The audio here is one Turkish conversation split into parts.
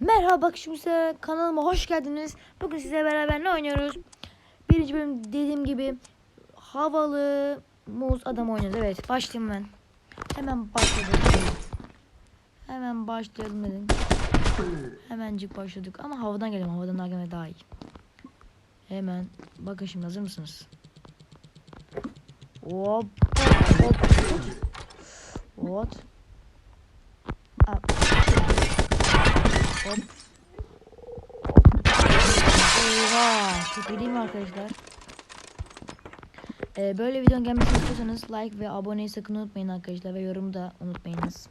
Merhaba şimdi kanalıma hoş geldiniz. Bugün size beraber ne oynuyoruz? Birinci bölüm dediğim gibi havalı muz adam oynuyoruz. Evet başlayayım ben. Hemen başladık. Hemen başlayalım dedim. Hemencik başladık ama havadan gelelim. Havadan daha gelmek daha iyi. Hemen bakın şimdi hazır mısınız? Hop. Hop. Hop. Eyvah. Çok iyi arkadaşlar? Ee, böyle videonun gelmesini istiyorsanız like ve aboneyi sakın unutmayın arkadaşlar ve yorum da unutmayınız.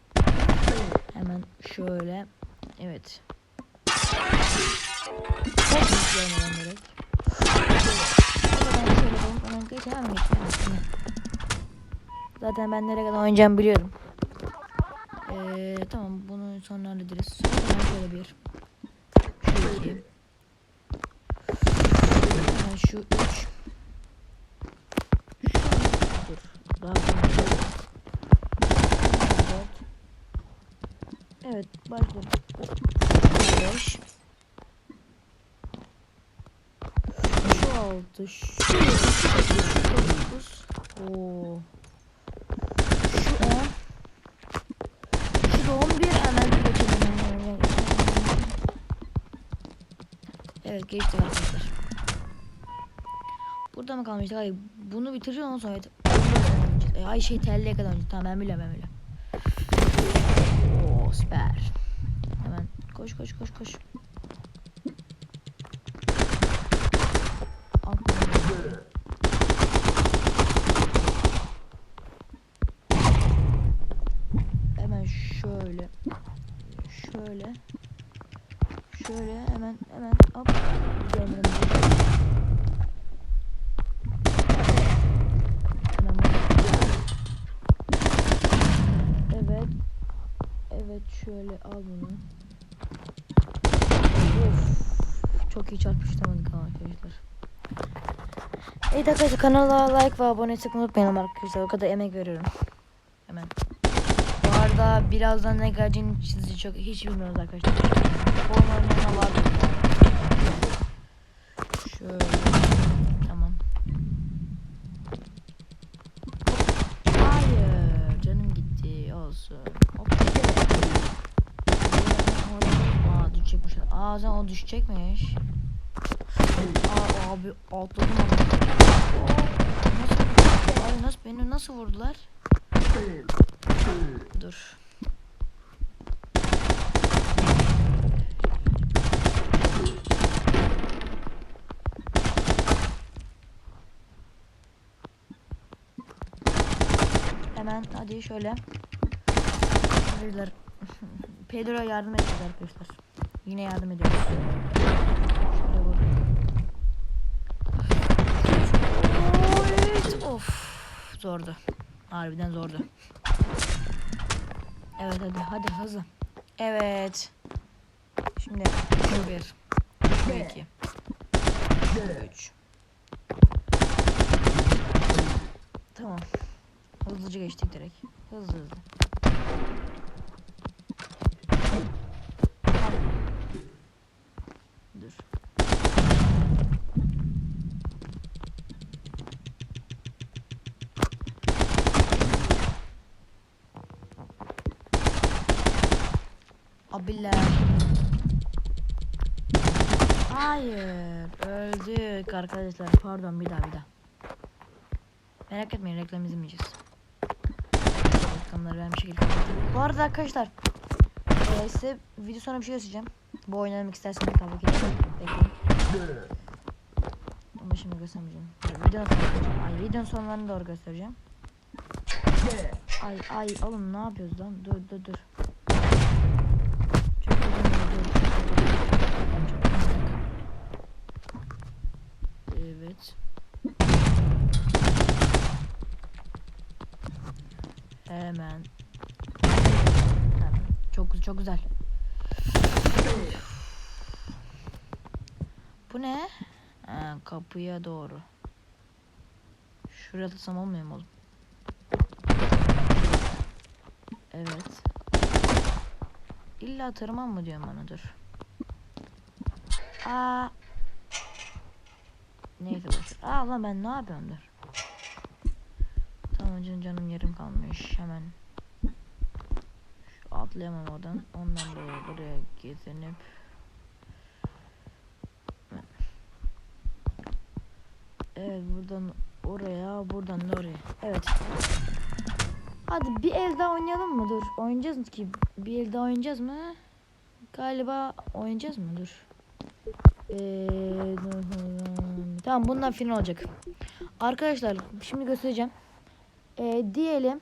Hemen şöyle. Evet. Çok gerek. Hemen şöyle. Hemen geç. Hemen geç. Hemen, hemen. Zaten ben nereye kadar oynayacağımı biliyorum. Ee, tamam bunu sonra hallederiz. Sonra şöyle bir. Şu iki. Hemen şu üç. Şu dur. Daha. Evet başladık. Beş. Şu altı. Şu şu şu. Oo. Şu on. Şu da 11 hemen geçelim. Evet geçtik arkadaşlar. Burada mı kalmıştık? Hayır bunu bitireceğim ondan sonra. E, Ay şey telliye kadar önce. Tamam ben biliyorum ben biliyorum. Oo süper. Hemen koş koş koş koş. Altına. Hemen şöyle. Şöyle. Şöyle hemen hemen hop. Bak- Evet. Evet şöyle al bunu. Of. Çok iyi çarpıştırmadık arkadaşlar. Evet arkadaşlar kanala like ve abone olmayı unutmayın arkadaşlar. O kadar emek veriyorum. Hemen. Birazdan ne geleceğini çizici çok hiç bilmiyoruz arkadaşlar. Oynayana var. Şöyle. Tamam. Hayır. Canım gitti. Olsun. Hop. Aa düşecekmiş. Aa sen o düşecekmiş. Aa abi atladım. Nasıl? Abi nasıl beni nasıl vurdular? Dur. Hemen hadi şöyle. Arkadaşlar Pedro'ya yardım edeceğiz arkadaşlar. Yine yardım ediyoruz. Şöyle vur. Of zordu. Harbiden zordu. Evet hadi hadi hızlı. Evet. Şimdi şu bir. Şu iki. Şu üç. Tamam. Hızlıca geçtik direkt. Hızlı hızlı. Dur. Abiler. Hayır. Öldük arkadaşlar. Pardon bir daha bir daha. Merak etmeyin reklam izlemeyeceğiz. Reklamları ben bir şekilde. Bu arada arkadaşlar e, size video sonra bir şey göstereceğim. Bu oynamak isterseniz tabii ki. Bekleyin. Ama şimdi göstermeyeceğim. Videonun sonlarını, ay videonun sonlarını doğru göstereceğim. Ay ay oğlum ne yapıyoruz lan? Dur dur dur. Evet. Hemen. Hemen. Çok çok güzel. Bu ne? Ha, kapıya doğru. Şuraya atsam olmuyor mu oğlum? Evet. İlla tırman mı diyor bana dur. Aa. Neyse boş. Aa lan ben ne yapıyorum dur. Tamam canım, yarım kalmış hemen. Şu atlayamam oradan. Ondan böyle buraya gezinip. Evet buradan oraya buradan da oraya. Evet. Hadi bir el daha oynayalım mı? Dur. Oynayacağız ki. Bir el daha oynayacağız mı? Galiba oynayacağız mı? Dur. Ee, tamam bundan final olacak. Arkadaşlar şimdi göstereceğim. Ee, diyelim.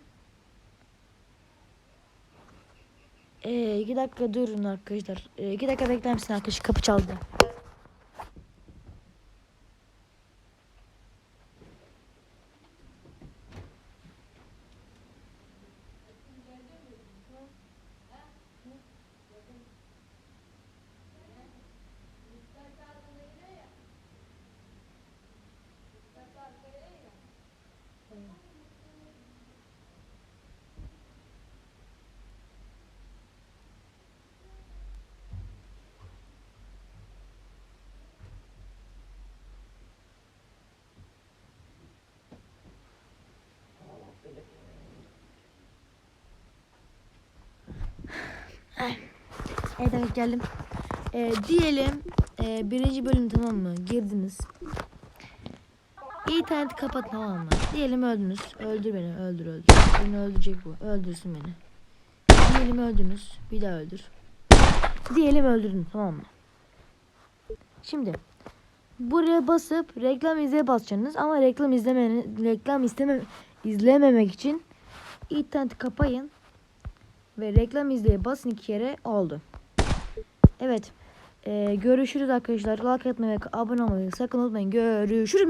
Ee, iki dakika durun arkadaşlar. Ee, iki dakika bekler misin arkadaş? Kapı çaldı. Evet evet geldim. Ee, diyelim e, birinci bölüm tamam mı? Girdiniz. İnterneti kapat tamam mı? Diyelim öldünüz. Öldür beni. Öldür öldür. Beni öldürecek bu. Öldürsün beni. Diyelim öldünüz. Bir daha öldür. Diyelim öldürdün tamam mı? Şimdi buraya basıp reklam izleye basacaksınız ama reklam izlemeni reklam isteme izlememek için interneti kapayın ve reklam izleye basın iki kere oldu. Evet. Ee, görüşürüz arkadaşlar. Like atmayı ve abone olmayı sakın unutmayın. Görüşürüz.